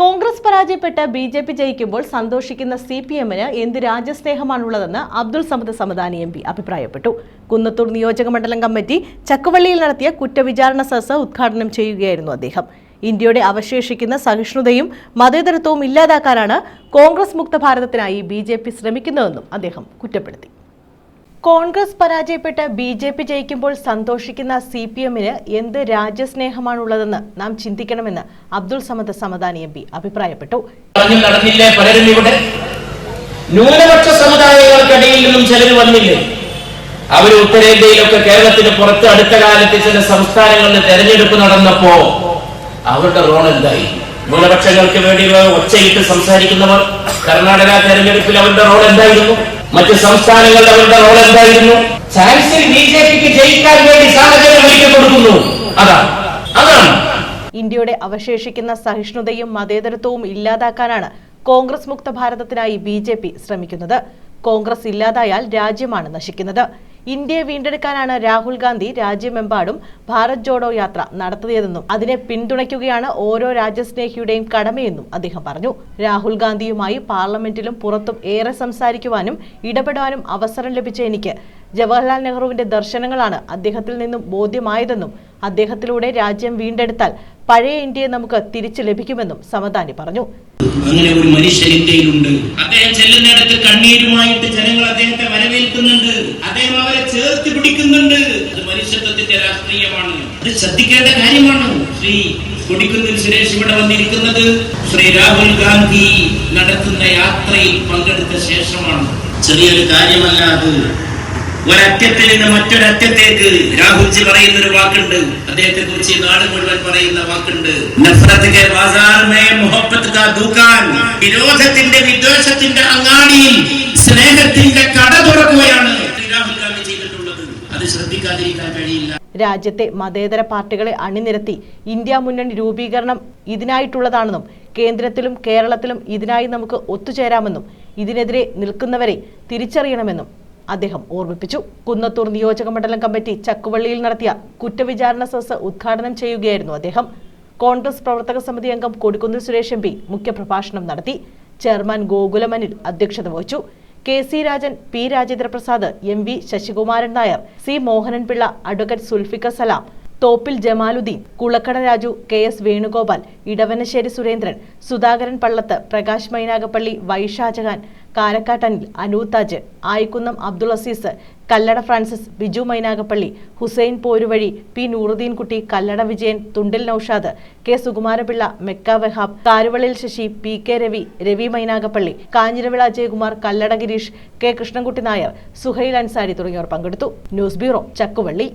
കോൺഗ്രസ് പരാജയപ്പെട്ട് B J P ജയിക്കുമ്പോൾ സന്തോഷിക്കുന്ന C P എമ്മിന് എന്ത് രാജ്യസ്നേഹമാണുള്ളതെന്ന് അബ്ദുൾ സമദ് സമദാനി എം പി അഭിപ്രായപ്പെട്ടു. കുന്നത്തൂർ നിയോജക മണ്ഡലം കമ്മിറ്റി ചക്കുവള്ളിയിൽ നടത്തിയ കുറ്റവിചാരണ സദസ് ഉദ്ഘാടനം ചെയ്യുകയായിരുന്നു അദ്ദേഹം. ഇന്ത്യയുടെ അവശേഷിക്കുന്ന സഹിഷ്ണുതയും മതേതരത്വവും ഇല്ലാതാക്കാനാണ് കോൺഗ്രസ് മുക്ത ഭാരതത്തിനായി ബി ശ്രമിക്കുന്നതെന്നും അദ്ദേഹം കുറ്റപ്പെടുത്തി. കോൺഗ്രസ് പരാജയപ്പെട്ട് ബി ജെ പി ജയിക്കുമ്പോൾ സന്തോഷിക്കുന്ന സി പി എമ്മിന് എന്ത് രാജ്യസ്നേഹമാണുള്ളതെന്ന് നാം ചിന്തിക്കണമെന്ന് അബ്ദുൾ സമദ് സമദാനി എം പി അഭിപ്രായപ്പെട്ടു. പലരും ഇവിടെ? ന്യൂനപക്ഷ സമുദായങ്ങൾക്കിടയിൽ നിന്നും ചിലർ വന്നില്ലേ? അവർ ഉത്തരേന്ത്യയിലൊക്കെ കേരളത്തിന് പുറത്ത് അടുത്ത കാലത്ത് ചില സംസ്ഥാനങ്ങളിൽ തെരഞ്ഞെടുപ്പ് നടന്നപ്പോ അവരുടെ റോൾ എന്തായി? ന്യൂനപക്ഷങ്ങൾക്ക് വേണ്ടി ഒച്ചയിട്ട് സംസാരിക്കുന്നവർ കർണാടക തെരഞ്ഞെടുപ്പിൽ അവരുടെ റോൾ എന്തായിരുന്നു? മറ്റ് സംസ്ഥാനങ്ങളിൽ അവരുടെ റോൾ എന്തായിരുന്നു? ചാൻസിൽ ബി ജെ പിക്ക് ജയിക്കാൻ വേണ്ടി സാഹചര്യം ഒരുക്കി കൊടുക്കുന്നു അതാണ്. അതാണ് ഇന്ത്യയുടെ അവശേഷിക്കുന്ന സഹിഷ്ണുതയും മതേതരത്വവും ഇല്ലാതാക്കാനാണ് കോൺഗ്രസ് മുക്ത ഭാരതത്തിനായി ബി ശ്രമിക്കുന്നത്. കോൺഗ്രസ് ഇല്ലാതായാൽ രാജ്യമാണ് നശിക്കുന്നത്. ഇന്ത്യയെ വീണ്ടെടുക്കാനാണ് രാഹുൽ ഗാന്ധി രാജ്യമെമ്പാടും ഭാരത് ജോഡോ യാത്ര നടത്തിയതെന്നും അതിനെ പിന്തുണയ്ക്കുകയാണ് ഓരോ രാജ്യസ്നേഹിയുടെയും കടമയെന്നും അദ്ദേഹം പറഞ്ഞു. രാഹുൽ ഗാന്ധിയുമായി പാർലമെന്റിലും പുറത്തും ഏറെ സംസാരിക്കുവാനും ഇടപെടാനും അവസരം ലഭിച്ച എനിക്ക് ജവഹർലാൽ നെഹ്റുവിന്റെ ദർശനങ്ങളാണ് അദ്ദേഹത്തിൽ നിന്നും ബോധ്യമായതെന്നും അദ്ദേഹത്തിലൂടെ രാജ്യം വീണ്ടെടുത്താൽ പഴയ ഇന്ത്യയെ നമുക്ക് തിരിച്ചു ലഭിക്കുമെന്നും സമദാനി പറഞ്ഞു. അങ്ങനെ ഒരു മനുഷ്യൻ ഇന്ത്യയിലുണ്ട്. അദ്ദേഹം ചെല്ലുന്നിടത്ത് കണ്ണീരുമായിട്ട് പിടിക്കുന്നുണ്ട് അത് മനുഷ്യത്വത്തിന്റെ രാഷ്ട്രീയമാണ്. അത് ശ്രദ്ധിക്കേണ്ട കാര്യമാണ്. ശ്രീ കൊടിക്കുന്നിൽ സുരേഷ് ഇവിടെ വന്നിരിക്കുന്നത്. ശ്രീ രാഹുൽ ഗാന്ധി നടത്തുന്ന യാത്രയിൽ പങ്കെടുത്ത ശേഷമാണ്. ചെറിയൊരു കാര്യമല്ല അത്. ഒരറ്റത്തിൽ നിന്ന് മറ്റൊരറ്റത്തേക്ക് രാഹുൽജി പറയുന്ന ഒരു വാക്കുണ്ട്. അദ്ദേഹത്തെ കുറിച്ച് നാട് മുഴുവൻ പറയുന്ന വാക്കുണ്ട്. വിരോധത്തിന്റെ വിദ്വേഷത്തിന്റെ അങ്ങാടിയിൽ സ്നേഹത്തിന്റെ കട തുറക്കുകയാണ് ശ്രീ രാഹുൽ ഗാന്ധി ചെയ്തിട്ടുള്ളത് അത് കഴിയില്ല. രാജ്യത്തെ മതേതര പാർട്ടികളെ അണിനിരത്തി ഇന്ത്യ മുന്നണി രൂപീകരണം ഇതിനായിട്ടുള്ളതാണെന്നും കേന്ദ്രത്തിലും കേരളത്തിലും ഇതിനായി നമുക്ക് ഒത്തുചേരാമെന്നും ഇതിനെതിരെ നിൽക്കുന്നവരെ തിരിച്ചറിയണമെന്നും അദ്ദേഹം ഓർമ്മിപ്പിച്ചു. കുന്നത്തൂർ നിയോജക മണ്ഡലം കമ്മിറ്റി ചക്കുവള്ളിയിൽ നടത്തിയ കുറ്റവിചാരണ സദസ് ഉദ്ഘാടനം ചെയ്യുകയായിരുന്നു അദ്ദേഹം. കോൺഗ്രസ് പ്രവർത്തക സമിതി അംഗം കൊടിക്കുന്നിൽ സുരേഷ് എം പി മുഖ്യപ്രഭാഷണം നടത്തി. ചെയർമാൻ ഗോകുലമനിൽ അധ്യക്ഷത വഹിച്ചു. K C Rajan P Rajendraprasad M V Sasikumaran Nair C Mohanan Pillai advocate Sulfikka Salam. Thoppil Jamaluddin Kulakkada Raju K S Venugopal Edavanassery Surendran Sudhakaran Pallath Prakash Mainagappally Y Shajahan Karakkattu Anil Anuthaj Ayikkunnam Abdul Azeez Kallada Francis Biju Mainagappally Hussain Poruvazhi P Nooruddinkutty Kallada Vijayan Thundil Noushad K Sukumara Pillai Mecca Wahab Karuvallil Sasi P K Ravi Ravi Mainagappally Kanjiravila Ajayakumar Kallada Gireesh K Krishnankutty Nair Suhail Ansari തുടങ്ങിയവർ പങ്കെടുത്തു. News bureau Chakkuvally.